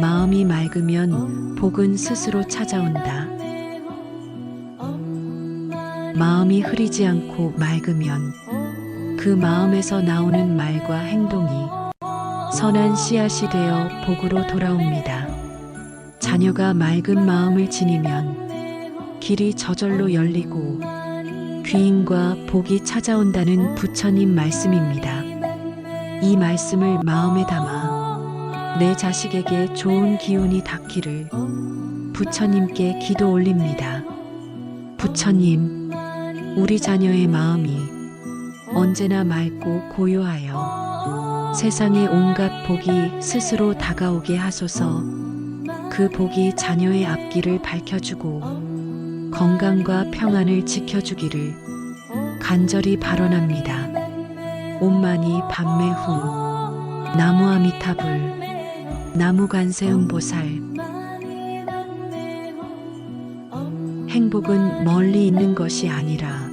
마음이 맑으면 복은 스스로 찾아온다. 마음이 흐리지 않고 맑으면 그 마음에서 나오는 말과 행동이 선한 씨앗이 되어 복으로 돌아옵니다. 자녀가 맑은 마음을 지니면 길이 저절로 열리고 귀인과 복이 찾아온다는 부처님 말씀입니다. 이 말씀을 마음에 담아 내 자식에게 좋은 기운이 닿기를 부처님께 기도 올립니다. 부처님, 우리 자녀의 마음이 언제나 맑고 고요하여 세상의 온갖 복이 스스로 다가오게 하소서 그 복이 자녀의 앞길을 밝혀주고 건강과 평안을 지켜주기를 간절히 발언합니다. 옴마니 밤매후 나무 아미타불 나무 관세음 보살 행복은 멀리 있는 것이 아니라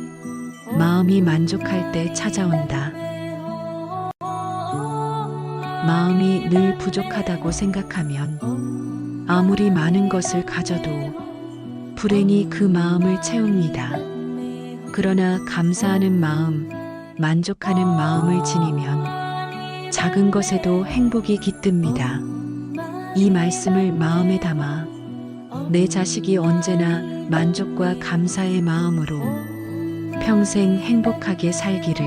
마음이 만족할 때 찾아온다. 마음이 늘 부족하다고 생각하면 아무리 많은 것을 가져도 불행이 그 마음을 채웁니다. 그러나 감사하는 마음, 만족하는 마음을 지니면 작은 것에도 행복이 깃듭니다. 이 말씀을 마음에 담아 내 자식이 언제나 만족과 감사의 마음으로 평생 행복하게 살기를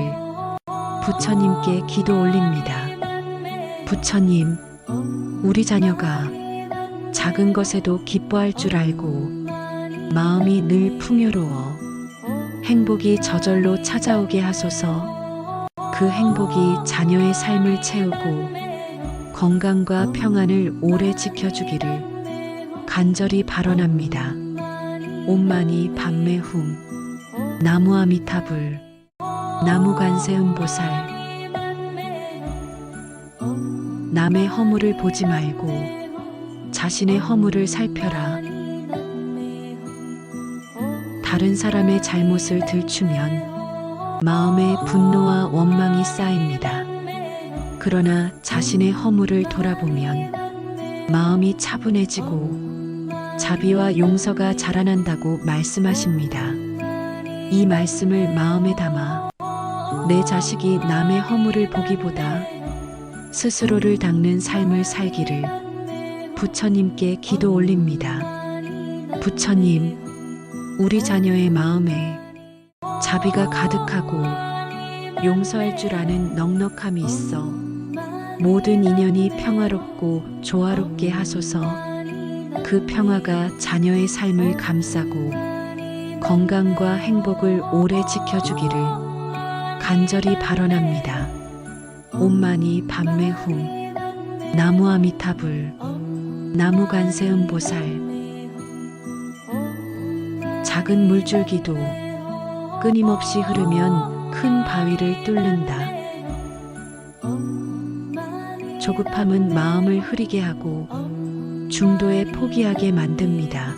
부처님께 기도 올립니다. 부처님, 우리 자녀가 작은 것에도 기뻐할 줄 알고 마음이 늘 풍요로워 행복이 저절로 찾아오게 하소서 그 행복이 자녀의 삶을 채우고 건강과 평안을 오래 지켜주기를 간절히 발언합니다. 옴마니 밤매 훔 나무 아미타불 나무 관세음보살 남의 허물을 보지 말고 자신의 허물을 살펴라. 다른 사람의 잘못을 들추면 마음에 분노와 원망이 쌓입니다. 그러나 자신의 허물을 돌아보면 마음이 차분해지고 자비와 용서가 자라난다고 말씀하십니다. 이 말씀을 마음에 담아 내 자식이 남의 허물을 보기보다 스스로를 닦는 삶을 살기를 부처님께 기도 올립니다. 부처님, 우리 자녀의 마음에 자비가 가득하고 용서할 줄 아는 넉넉함이 있어 모든 인연이 평화롭고 조화롭게 하소서 그 평화가 자녀의 삶을 감싸고 건강과 행복을 오래 지켜주기를 간절히 발언합니다. 옴마니 밤매훔 나무 아미타불 나무 관세음보살 작은 물줄기도 끊임없이 흐르면 큰 바위를 뚫는다. 조급함은 마음을 흐리게 하고 중도에 포기하게 만듭니다.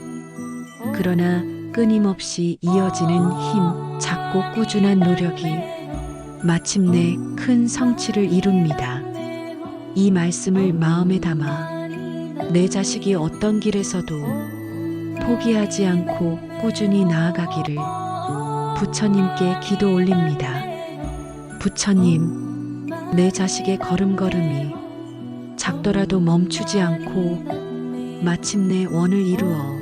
그러나 끊임없이 이어지는 힘, 작고 꾸준한 노력이 마침내 큰 성취를 이룹니다. 이 말씀을 마음에 담아 내 자식이 어떤 길에서도 포기하지 않고 꾸준히 나아가기를 부처님께 기도 올립니다. 부처님, 내 자식의 걸음걸음이 작더라도 멈추지 않고 마침내 원을 이루어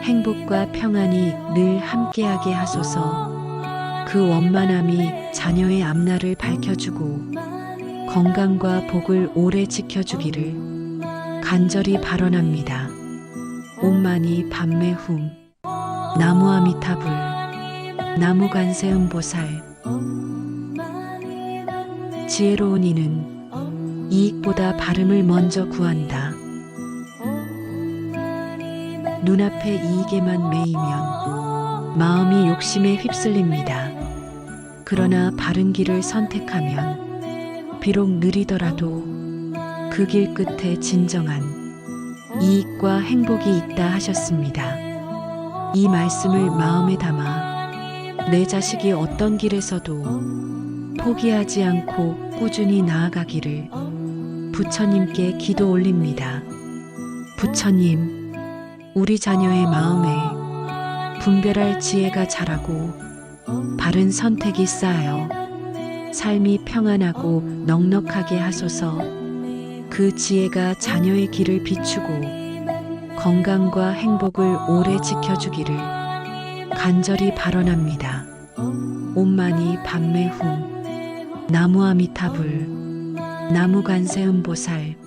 행복과 평안이 늘 함께하게 하소서 그 원만함이 자녀의 앞날을 밝혀주고 건강과 복을 오래 지켜주기를 간절히 발언합니다. 옴마니 밤매훔 나무 아미타불 나무 관세음보살 지혜로운 이는 이익보다 바름을 먼저 구한다. 눈앞의 이익에만 매이면 마음이 욕심에 휩쓸립니다. 그러나 바른 길을 선택하면 비록 느리더라도 그 길 끝에 진정한 이익과 행복이 있다 하셨습니다. 이 말씀을 마음에 담아 내 자식이 어떤 길에서도 포기하지 않고 꾸준히 나아가기를 부처님께 기도 올립니다. 부처님, 우리 자녀의 마음에 분별할 지혜가 자라고 바른 선택이 쌓여 삶이 평안하고 넉넉하게 하소서 그 지혜가 자녀의 길을 비추고 건강과 행복을 오래 지켜주기를 간절히 발언합니다. 옴마니 밤매훔 나무아미타불 나무관세음보살